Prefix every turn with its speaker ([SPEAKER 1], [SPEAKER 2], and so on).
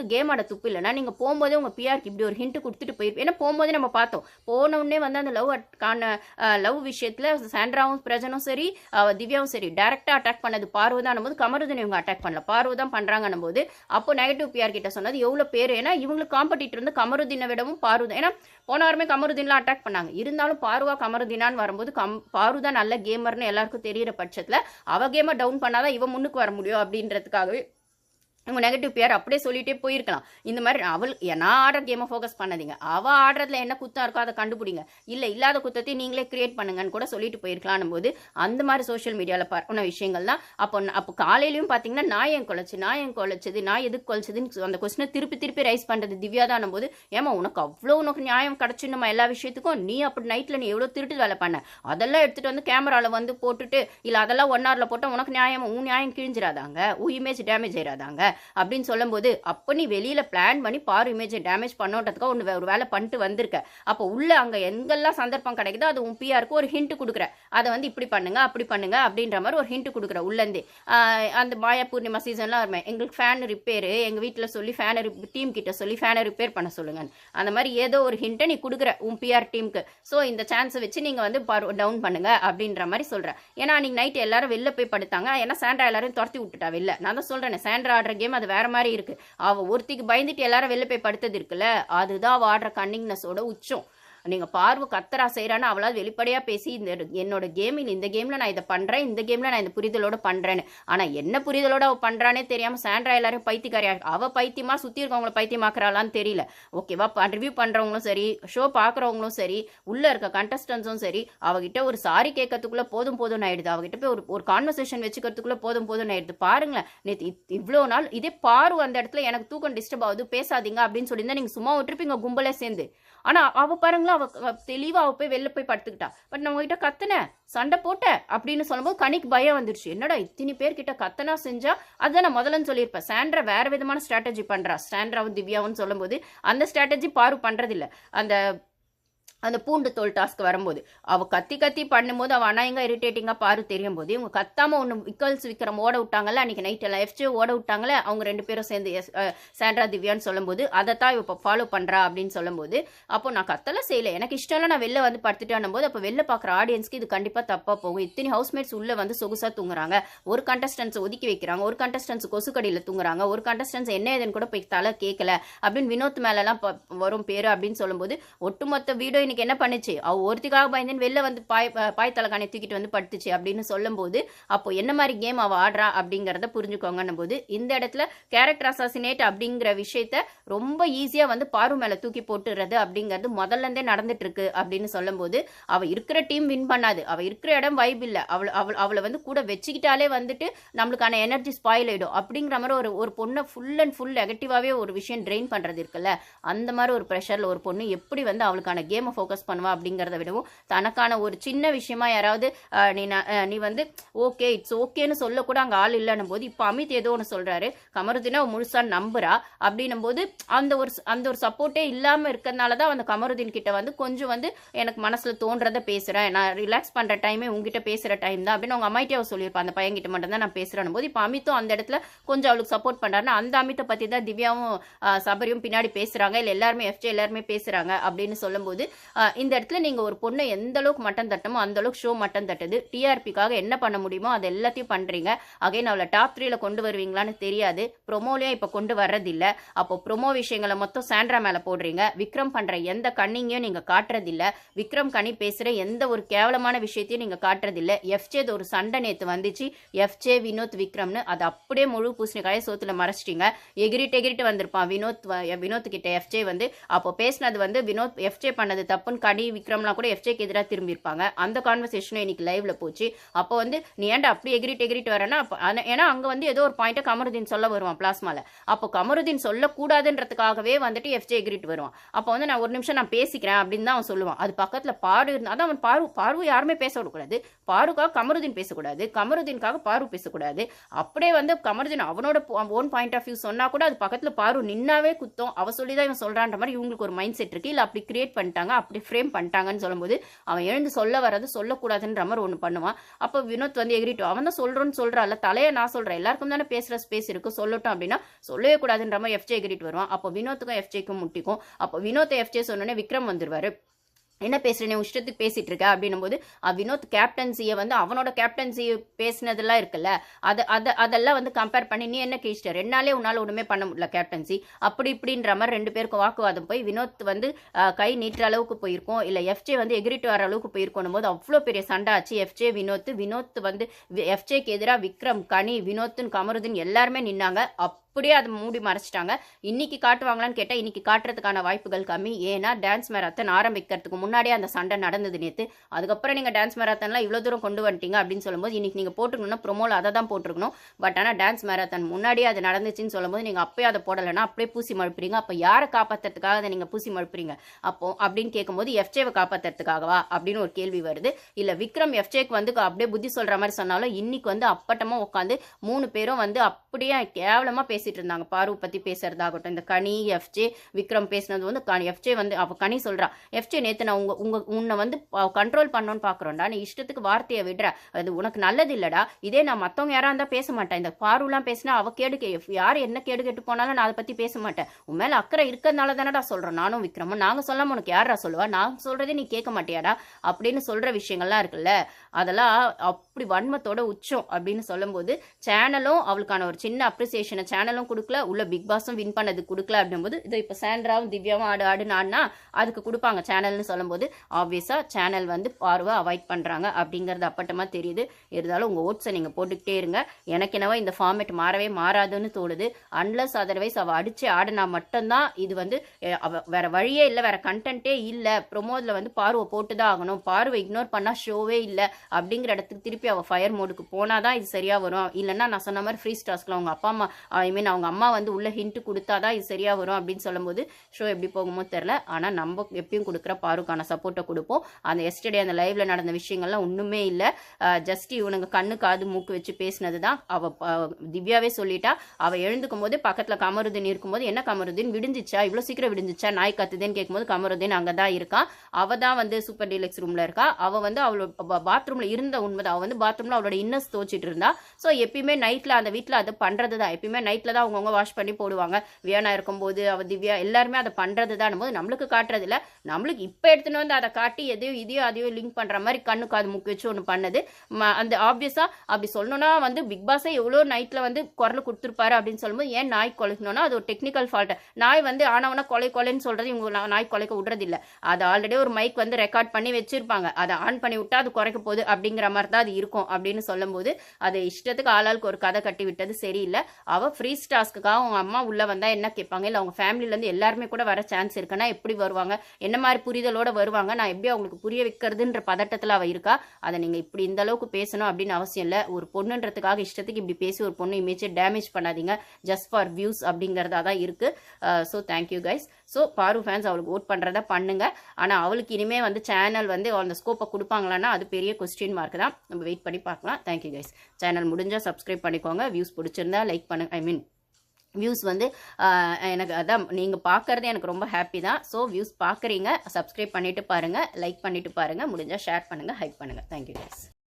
[SPEAKER 1] உங்களுக்கு கேம் ஆட துப்பு இல்லைன்னா நீங்கள் போகும்போதே உங்கள் பிஆர்க்கு இப்படி ஒரு ஹிண்ட் கொடுத்துட்டு போயிருப்போம் ஏன்னா போகும்போதே நம்ம பார்த்தோம். போனவுடனே வந்து அந்த லவ் கான லவ் விஷயத்தில் சாண்ட்ராவும் பிரஜனும் சரி திவ்யாவும் சரி டேரெக்டாக அட்டாக் பண்ணது பார்வதான் போது கமருதன் இவங்க அட்டாக் பண்ணல. பார்வை தான் பண்ணுறாங்கன்னும் போது அப்போ நெகட்டிவ் பிஆர் கிட்ட சொன்னது எவ்வளோ பேர் ஏன்னா இவங்களுக்கு காம்படிட்டர் வந்து கமருதீனை விடவும் பார்வதம் ஏன்னா போன வாரமே கமருதீன்லாம் அட்டாக் பண்ணாங்க. இருந்தாலும் பார்வா கமருதீனான்னு வரும்போது கம் பாரு நல்ல கேமர்னு எல்லாருக்கும் தெரியிற பட்சத்தில் அவ கேமை டவுன் பண்ணாதான் இவன் முன்னுக்கு வர முடியும் அப்படின்றதுக்காகவே உங்கள் நெகட்டிவ் பேர் அப்படியே சொல்லிகிட்டே போயிருக்கலாம். இந்த மாதிரி அவள் நான் ஆடுற கேமை ஃபோக்கஸ் பண்ணாதீங்க. அவள் ஆடுறதுல என்ன குத்தம் இருக்கோ அதை கண்டுபிடிங்க. இல்லை இல்லாத குத்தத்தையும் நீங்களே கிரியேட் பண்ணுங்கன்னு கூட சொல்லிட்டு போயிருக்கலாம் போது அந்த மாதிரி சோஷியல் மீடியாவில் பண்ண விஷயங்கள் தான். அப்போ அப்போ காலையிலையும் பார்த்தீங்கன்னா நான் ஏன் குலைச்சு நான் ஏன் குலைச்சது நான் எதுக்கு குலைச்சதுன்னு அந்த கொஸ்டினை திருப்பி திருப்பி ரைஸ் பண்ணுறது திவ்யா தான் போது ஏமா உனக்கு அவ்வளோ உனக்கு நியாயம் கிடச்சிடணுமா எல்லா விஷயத்துக்கும்? நீ அப்படி நைட்டில் நீ எவ்வளோ திருட்டு வேலை பண்ண? அதெல்லாம் எடுத்துகிட்டு வந்து கேமராவில் வந்து போட்டுட்டு இல்லை அதெல்லாம் ஒன் ஹவரில் போட்டால் உனக்கு நியாயம்? உன் நியாயம் கிழிஞ்சிடாதாங்க உன் இமேஜ் டேமேஜ் ஆயிடாதாங்க அப்படின்னு சொல்லும்போது அப்போ நீ வெளியில் பிளான் பண்ணி பாரு இமேஜை டேமேஜ் பண்ணோட்டத்துக்காக ஒன்று ஒரு வேலை பண்ணிட்டு வந்திருக்க. அப்போ உள்ள அங்கே எங்கெல்லாம் சந்தர்ப்பம் கிடைக்குதோ அது உன் பிஆருக்கு ஒரு ஹிண்ட் கொடுக்குற. அதை வந்து இப்படி பண்ணுங்க அப்படி பண்ணுங்க அப்படின்ற மாதிரி ஒரு ஹிண்ட் கொடுக்குற உள்ளேருந்து அந்த மாயா பூர்ணிமா சீசன்லாம் வருமே எங்களுக்கு ஃபேன் ரிப்பேரு எங்கள் வீட்டில் சொல்லி ஃபேனை டீம் கிட்ட சொல்லி ஃபேனை ரிப்பேர் பண்ண சொல்லுங்க அந்த மாதிரி ஏதோ ஒரு ஹிண்ட்டை நீ கொடுக்குற உன் பிஆர் டீமுக்கு ஸோ இந்த சான்ஸை வச்சு நீங்கள் வந்து டவுன் பண்ணுங்க அப்படின்ற மாதிரி சொல்கிறேன் ஏன்னா அன்றைக்கி நைட் எல்லாரும் வெளில போய் படுத்தாங்க. ஏன்னா சாண்ட்ரா எல்லாரும் துரத்தி விட்டுட்டா வெளில. நான் தான் சொல்கிறேன் சாண்ட்ரா ஆடுற கேம் அது வேற மாதிரி இருக்கு. அவ ஒருத்திக்கு பயந்துட்டு எல்லாரும் வெளில போய் படுத்தது இருக்குல்ல அதுதான் அவ ஆடுற கன்னிங்னஸோட உச்சம். நீங்க பார்வை கத்தரா செய்யறான்னு அவளால் வெளிப்படையா பேசி இந்த என்னோட கேமில் இந்த கேம்ல நான் இதை பண்றேன் இந்த கேம்ல நான் இந்த புரிதலோட பண்றேன்னு. ஆனா என்ன புரிதலோட அவ பண்றானே தெரியாம சாண்ட்ரா எல்லாரும் பைத்தியக்காரியா அவ பைத்தியமா சுத்தி இருக்கவங்கள பைத்தியமாக்குறாளான்னு தெரியல. ஓகேவா ரிவ்யூ பண்றவங்களும் சரி ஷோ பாக்குறவங்களும் சரி உள்ள இருக்க கண்டஸ்டன்ஸும் சரி அவகிட்ட ஒரு சாரி கேட்கறதுக்குள்ள போதும் போதும் ஆயிடுது. அவகிட்ட போய் ஒரு ஒரு கான்வர்சேஷன் வச்சுக்கிறதுக்குள்ள போதும் போதும் ஆயிடுது. பாருங்களேன் நேற்று இவ்வளோ நாள் இதே பாரு அந்த இடத்துல எனக்கு தூக்கம் டிஸ்டர்ப் ஆகுது பேசாதீங்க அப்படின்னு சொல்லியிருந்தா நீங்கள் சும்மா விட்டுருப்பீங்க கும்பலே சேர்ந்து. ஆனால் அவள் பாருங்களா அவள் தெளிவாக அவள் போய் வெளில போய் படுத்துக்கிட்டா. பட் நான் உங்ககிட்ட கத்துன சண்டை போட்ட அப்படின்னு சொல்லும்போது கணிக்கு பயம் வந்துருச்சு. என்னடா இத்தனை பேர்கிட்ட கத்தனா செஞ்சா அதுதான் நான் முதல்ல சொல்லியிருப்பேன். சாண்ட்ரா வேற விதமான ஸ்ட்ராட்டஜி பண்ணுறா சாண்ட்ராவும் திவ்யாவும் சொல்லும்போது அந்த ஸ்ட்ராட்டஜி பாரு பண்ணுறதில்ல அந்த அந்த பூண்டு தோல் டாஸ்க் வரும்போது. அவ கத்தி கத்தி பண்ணும்போது அவள் அநாயங்க இரிட்டேட்டிங்காக பாரு தெரியும் போது. இவங்க கத்தாம ஒன்று விக்கல்ஸ் விக்ரம் ஓட விட்டாங்கல்ல அன்னைக்கு நைட் எல்லாம் எஃப்ஜே ஓட விட்டாங்களே அவங்க ரெண்டு பேரும் சேர்ந்து எஸ் சாண்ட்ரா திவ்யான்னு சொல்லும்போது அதை தான் இப்போ ஃபாலோ பண்ணுறா அப்படின்னு சொல்லும்போது அப்போ நான் கத்தெல்லாம் செய்யலை. எனக்கு இஷ்டம் இல்லை நான் வெளில வந்து படுத்துட்டேன் போது அப்போ வெளில பார்க்குற ஆடியன்ஸ்க்கு இது கண்டிப்பாக தப்பாக போகும். இத்தனை ஹவுஸ்மேட்ஸ் உள்ள வந்து சொகுசாக தூங்குறாங்க. ஒரு கண்டஸ்டன்ஸ் ஒதுக்கி வைக்கிறாங்க. ஒரு கண்டஸ்டன்ஸ் கொசுக்கடியில் தூங்குறாங்க. ஒரு கண்டஸ்டன்ஸ் என்ன ஏதுன்னு கூட போய் தலை கேட்கல அப்படின்னு வினோத் மேலெல்லாம் ப- வரும் பேர் அப்படின்னு சொல்லும்போது ஒட்டுமொத்த வீடியோ எனக்கு என்ன பண்ணுச்சு? அவ ஒருத்திக்காக பயந்துன்னு வெளில வந்து பாய் பாய் தலைக்கானை தூக்கிட்டு வந்து படுத்துச்சு அப்படின்னு சொல்லும்போது அப்போ என்ன மாதிரி கேம் அவ ஆடுறா அப்படிங்கிறத புரிஞ்சுக்கோங்கன்னும் போது இந்த இடத்துல கேரக்டர் அசாசினேட் அப்படிங்கிற விஷயத்த ரொம்ப ஈஸியா வந்து பாரு மேல தூக்கி போட்டுறது அப்படிங்கிறது முதல்ல இருந்தே நடந்துட்டு இருக்கு அப்படின்னு சொல்லும்போது அவ இருக்கிற டீம் வின் பண்ணாது. அவ இருக்கிற இடம் வைப் இல்ல. அவள் அவள் அவளை வந்து கூட வச்சுக்கிட்டாலே வந்துட்டு நம்மளுக்கான எனர்ஜி ஸ்பாயில் ஆயிடும். அப்படிங்கிற மாதிரி ஒரு ஒரு பொண்ணை ஃபுல் அண்ட் ஃபுல் நெகட்டிவாவே ஒரு விஷயம் ட்ரெயின் பண்றது இருக்குல்ல அந்த மாதிரி ஒரு ப்ரெஷர்ல ஒரு பொண்ணு எப்படி வந்து அவளுக்கான கேமை ஃபோக்கஸ் பண்ணுவா அப்படிங்கிறத விடவும் தனக்கான ஒரு சின்ன விஷயமா யாராவது நீ நீ வந்து ஓகே இட்ஸ் ஓகேன்னு சொல்லக்கூட அங்கே ஆள் இல்லைன்னும் போது இப்போ அமித் ஏதோ ஒன்று சொல்கிறாரு கமருதீனை அவ நம்புறா அப்படின்னும் போது அந்த ஒரு அந்த ஒரு சப்போர்ட்டே இல்லாமல் இருக்கிறதுனால தான் அந்த கமருதீன் கிட்ட வந்து கொஞ்சம் வந்து எனக்கு மனசில் தோன்றதை பேசுகிறேன் நான் ரிலாக்ஸ் பண்ணுற டைமே உங்ககிட்ட பேசுகிற டைம் தான் அப்படின்னு அவங்க அம்மாயிட்டே அவ அந்த பையன் கிட்ட மட்டும் தான் நான் பேசுறேன் போது இப்போ அமித்தும் அந்த இடத்துல கொஞ்சம் அவளுக்கு சப்போர்ட் பண்ணுறாருன்னா அந்த அமித்தை பற்றி தான் திவ்யாவும் சபரியும் பின்னாடி பேசுகிறாங்க இல்லை எல்லாருமே எஃப்ஜே எல்லாருமே பேசுகிறாங்க அப்படின்னு சொல்லும்போது இந்த இடத்துல நீங்கள் ஒரு பொண்ணை எந்த அளவுக்கு மட்டம் தட்டமோ அந்த அளவுக்கு ஷோ மட்டம் தட்டுது. டிஆர்பிக்காக என்ன பண்ண முடியுமோ அது எல்லாத்தையும் பண்ணுறீங்க அகைன் அவளை டாப் த்ரீல கொண்டு வருவீங்களான்னு தெரியாது. ப்ரொமோலையும் இப்போ கொண்டு வர்றதில்ல. அப்போ ப்ரொமோ விஷயங்களை மொத்தம் சாண்ட்ரா மேலே போடுறீங்க. விக்ரம் பண்ணுற எந்த கண்ணிங்கையும் நீங்கள் காட்டுறதில்ல. விக்ரம் கனி பேசுகிற எந்த ஒரு கேவலமான விஷயத்தையும் நீங்கள் காட்டுறதில்ல. எஃப்ஜே ஒரு சண்டை நேற்று வந்துச்சு. எஃப்ஜே வினோத் விக்ரம்னு அது அப்படியே முழு பூசணிக்காயை சோத்துல மறைச்சிட்டீங்க. எகிரிட்டு எகிரிட்டு வந்திருப்பான். வினோத் வ- வினோத் கிட்ட எஃப்ஜே வந்து அப்போ பேசினது வந்து வினோத் எஃப்ஜே பண்ணது தப்பு தப்புன்னு கனி விக்ரம்லாம் கூட எஃப்ஜேக்கு எதிராக திரும்பியிருப்பாங்க. அந்த கான்வர்சேஷனும் இன்னைக்கு லைவ்ல போச்சு. அப்போ வந்து நீ ஏன்டா அப்படி எகிரிட்டு எகிரிட்டு வரேன்னா ஏன்னா அங்க வந்து ஏதோ ஒரு பாயிண்ட்டை கமருதீன் சொல்ல வருவான் பிளாஸ்மால அப்போ கமருதீன் சொல்லக்கூடாதுன்றதுக்காகவே வந்துட்டு எஃப்ஜே எகிரிட்டு வருவான். அப்போ வந்து நான் ஒரு நிமிஷம் நான் பேசிக்கிறேன் அப்படின்னு தான் அவன் சொல்லுவான். அது பக்கத்துல பாரு இருந்தா அதான் அவன் பாரு பார்வை யாருமே பேச விடக்கூடாது. பாருக்காக கமருதீன் பேசக்கூடாது. கமருதீனுக்காக பாரு பேசக்கூடாது. அப்படியே வந்து கமருதீன் அவனோட ஓன் பாயிண்ட் ஆஃப் வியூ சொன்னா கூட அது பக்கத்துல பாரு நின்னாவே குத்தம். அவ சொல்லி தான் இவன் சொல்றான்ற மாதிரி இவங்களுக்கு ஒரு மைண்ட் செட் இருக்கு. இல்ல அப்படி கிரியேட் பண்ணிட்டாங்க அப்படி ஃப்ரேம் பண்ணிட்டாங்கன்னு சொல்லும்போது அவன் எழுந்து சொல்ல வர்றது சொல்லக்கூடாதுன்ற மாதிரி ஒன்று பண்ணுவான். அப்போ வினோத் வந்து எகிரிட்டு அவன் தான் சொல்கிறோன்னு சொல்கிறாள் தலையை நான் சொல்கிறேன் எல்லாருக்கும் தானே பேசுகிற ஸ்பேஸ் இருக்குது சொல்லட்டும் அப்படின்னா சொல்லவே கூடாதுன்ற மாதிரி எஃப்ஜே எகிரிட்டு வருவான். அப்போ வினோத்துக்கும் எஃப்ஜேக்கும் முட்டிக்கும். அப்போ வினோத்தை எஃப்ஜே சொன்னோன்னே விக்ரம் வந்துடுவார் என்ன பேசுறேன் நீ இஷ்டத்துக்கு பேசிகிட்டு இருக்க அப்படின்னும் போது வினோத் கேப்டன்சியை வந்து அவனோட கேப்டன்சி பேசினதெல்லாம் இருக்குல்ல அதை அதை அதெல்லாம் வந்து கம்பேர் பண்ணி நீ என்ன கேச்சிட்ட ரெண்டு நாளே ஒன்றுமே பண்ண முடியல கேப்டன்சி அப்படி இப்படின்ற மாதிரி ரெண்டு பேருக்கும் வாக்குவாதம் போய் வினோத் வந்து கை நீட்டுற அளவுக்கு போயிருக்கோம். இல்லை எஃப்ஜே வந்து எகிரிட்டு வர அளவுக்கு போயிருக்கணும் போது அவ்வளோ பெரிய சண்டை ஆச்சு. எஃப்ஜே வினோத் வினோத் வந்து எஃப்ஜேக்கு எதிராக விக்ரம் கனி வினோத்துன்னு கமருதுன்னு எல்லாருமே நின்னாங்க. அப்படியே அதை மூடி மறைச்சிட்டாங்க. இன்னைக்கு காட்டுவாங்களான்னு கேட்டால் இன்னைக்கு காட்டுறதுக்கான வாய்ப்புகள் கம்மி. ஏன்னா டான்ஸ் மேராத்தன் ஆரம்பிக்கிறதுக்கு முன்னாடியே அந்த சண்டை நடந்தது நேற்று அதுக்கப்புறம் நீங்கள் டான்ஸ் மேராத்தன்லாம் இவ்வளோ தூரம் கொண்டு வந்துட்டீங்க அப்படின்னு சொல்லும்போது இன்னைக்கு நீங்கள் போட்டுக்கணும்னா ப்ரொமோவில் அதை தான் போட்டிருக்கணும். பட் ஆனால் டான்ஸ் மேராத்தன் முன்னாடியே அது நடந்துச்சுன்னு சொல்லும்போது நீங்கள் அப்பயே அதை போடலைன்னா அப்படியே பூசி மழுப்புறீங்க. அப்போ யாரை காப்பாற்றுறதுக்காக அதை நீங்கள் பூசி மழுப்புறீங்க? அப்போ அப்படின்னு கேட்கும்போது எஃப்ஜேவை காப்பாற்றுறதுக்காகவா அப்படின்னு ஒரு கேள்வி வருது. இல்லை விக்ரம் எஃப்ஜேக்கு வந்து அப்படியே புத்தி சொல்கிற மாதிரி சொன்னாலும் இன்னைக்கு வந்து அப்பட்டமாக உட்காந்து மூணு பேரும் வந்து அப்படியே கேவலமாக பேசி பேசிட்டு இருந்தாங்க பாரு பற்றி பேசுறதாகட்டும். இந்த கனி எஃப்ஜே விக்ரம் பேசினது வந்து கனி. எஃப்ஜே வந்து அப்போ கனி சொல்கிறா எஃப்ஜே நேற்று நான் உங்க உங்க உன்னை வந்து கண்ட்ரோல் பண்ணணும்னு பார்க்குறோம்டா நீ இஷ்டத்துக்கு வார்த்தையை விடுற. அது உனக்கு நல்லது இல்லடா. இதே நான் மற்றவங்க யாராக இருந்தால் பேச மாட்டேன். இந்த பாருலாம் பேசினா அவ கேடு கே யார் என்ன கேடு கேட்டு போனாலும் நான் அதை பற்றி பேச மாட்டேன். உன் மேலே அக்கறை இருக்கிறதுனால தானடா சொல்கிறோம் நானும் விக்ரமும். நாங்கள் சொல்லாம உனக்கு யாரா சொல்லுவா? நான் சொல்கிறதே நீ கேட்க மாட்டியாடா? அப்படின்னு சொல்கிற விஷயங்கள்லாம் இருக்குல்ல. அதெல்லாம் அப்படி வன்மத்தோட உச்சம் அப்படின்னு சொல்லும்போது சேனலும் அவளுக்கான ஒரு சின்ன அப்ரிசியேஷனை சேனலும் கொடுக்கல உள்ள பிக் பாஸும் வின் பண்ணது கொடுக்கல அப்படிங்கும்போது இது இப்போ சேண்ட்ராவும் திவ்யாவும் ஆடு ஆடுன்னு ஆடினா அதுக்கு கொடுப்பாங்க சேனல்னு சொல்லும்போது ஆப்வியஸாக சேனல் வந்து பார்வை அவாய்ட் பண்ணுறாங்க அப்படிங்கிறது அப்பட்டமாக தெரியுது. இருந்தாலும் உங்கள் ஓட்ஸை நீங்கள் போட்டுக்கிட்டே இருங்க. எனக்கு என்னவோ இந்த ஃபார்மேட் மாறவே மாறாதுன்னு தோணுது. அன்லஸ் அதர்வைஸ் அவள் அடித்து ஆடினா மட்டும்தான் இது வந்து வேற வழியே இல்லை வேற கண்டென்ட்டே இல்லை. ப்ரொமோதில் வந்து பார்வை போட்டு தான் ஆகணும். பார்வை இக்னோர் பண்ணால் ஷோவே இல்லை. அப்படிங்கிற இடத்துக்கு திருப்பி அவள் ஃபயர் மோடுக்கு போனால் தான் இது சரியாக வரும். இல்லைன்னா நான் சொன்ன மாதிரி ஃப்ரீ ஸ்டாஸ்க்கில் அவங்க அப்பா அம்மா ஐ மீன் அவங்க அம்மா வந்து உள்ள ஹிண்ட்டு கொடுத்தா தான் இது சரியாக வரும் அப்படின்னு சொல்லும்போது ஷோ எப்படி போகுமோ தெரில ஆனால் நம்ம எப்பயும் கொடுக்குற பாருக்கான சப்போர்ட்டை கொடுப்போம். அந்த எஸ்டர்டே அந்த லைவ்ல நடந்த விஷயங்கள்லாம் ஒன்றுமே இல்லை. ஜஸ்ட் இவனுங்க கண்ணு காது மூக்கு வச்சு பேசினது தான் அவள் திவ்யாவே சொல்லிட்டா. அவள் எழுந்துக்கும் போது பக்கத்தில் கமருதீன் இருக்கும்போது என்ன கமருதீன்? விடுஞ்சிச்சா? இவ்வளோ சீக்கிரம் விடுஞ்சிச்சா? நாய் கத்துதேன்னு கேட்கும்போது கமருதீன் அங்கே தான் இருக்கான் அவள் தான் வந்து சூப்பர் டீலக்ஸ் ரூமில் இருக்கா. அவள் வந்து அவளோட பாத்ரூம்ல இருந்த உண்மைதான். அவள் வந்து பாத்ரூம்ல அவளோட இன்னஸ் துவச்சிட்டு இருந்தா ஸோ எப்பயுமே நைட்ல அந்த வீட்டில் அது பண்றது தான் எப்பயுமே நைட்ல தான் அவங்கவுங்க வாஷ் பண்ணி போடுவாங்க. வியானா இருக்கும்போது அவ திவ்யா எல்லாருமே அதை பண்றது தான் போது நம்மளுக்கு காட்டுறதில்ல. நம்மளுக்கு இப்போ எடுத்துன்னு வந்து அதை காட்டி எதையோ இதையோ அதையோ லிங்க் பண்ற மாதிரி கண்ணுக்கு அது முக்கு வச்சு ஒன்று பண்ணது. ம- அந்த ஆப்வியஸா அப்படி சொல்லணும்னா வந்து பிக் பாஸே எவ்வளோ நைட்ல வந்து குரல் கொடுத்துருப்பாரு அப்படின்னு சொல்லும்போது ஏன் நாய் குலைக்கணும்னா அது ஒரு டெக்னிக்கல் ஃபால்ட் நாய் வந்து ஆனவனா கொலை கொலைன்னு சொல்றது இவங்க நாய் கொலைக்க விடுறது இல்ல அது ஆல்ரெடி ஒரு மைக் வந்து ரெக்கார்ட் பண்ணி வச்சிருப்பாங்க. அதை ஆன் பண்ணி விட்டா அது குறைக்க போகுது. அப்படிங்கிற மாதிரி தான் அது இருக்கும் அப்படின்னு சொல்லும்போது அது இஷ்டத்துக்கு ஆளாளுக்கு ஒரு கதை கட்டி விட்டது சரியில்லை. அவ ஃப்ரீ டாஸ்க்குக்காக அவங்க அம்மா உள்ள வந்தா என்ன கேட்பாங்க? இல்லை அவங்க ஃபேமிலியிலேருந்து எல்லாருமே கூட வர சான்ஸ் இருக்குன்னா எப்படி வருவாங்க? என்ன மாதிரி புரிதலோட வருவாங்க? நான் எப்படி அவங்களுக்கு புரிய வைக்கிறதுன்ற பதட்டத்தில் அவ இருக்கா? அதை நீங்க இப்படி இந்த அளவுக்கு பேசணும் அப்படின்னு அவசியம் இல்லை. ஒரு பொண்ணுன்றதுக்காக இஷ்டத்துக்கு இப்படி பேசி ஒரு பொண்ணு இமேஜை டேமேஜ் பண்ணாதீங்க. ஜஸ்ட் ஃபார் வியூஸ் அப்படிங்கிறதா தான் இருக்கு. So thank you guys so Paru fans அவளுக்கு ஓட் பண்ணுறத பண்ணுங்க. ஆனால் அவளுக்கு இனிமேல் வந்து சேனல் வந்து அந்த ஸ்கோப்பை கொடுப்பாங்களான்னா அது பெரிய கொஸ்டின் மார்க் தான். நம்ம வெயிட் பண்ணி பார்க்கலாம். தேங்க்யூ கைஸ் சேனல் முடிஞ்சால் சப்ஸ்கிரைப் பண்ணிக்கோங்க. வியூஸ் பிடிச்சிருந்தா லைக் பண்ணுங்க ஐ மீன் வியூஸ் வந்து எனக்கு அதான் நீங்கள் பார்க்குறது எனக்கு ரொம்ப ஹாப்பி தான். ஸோ வியூஸ் பார்க்குறீங்க சப்ஸ்கிரைப் பண்ணிவிட்டு பாருங்கள் லைக் பண்ணிவிட்டு பாருங்கள் முடிஞ்சால் ஷேர் பண்ணுங்கள் ஹைப் பண்ணுங்கள் தேங்க்யூ கைஸ்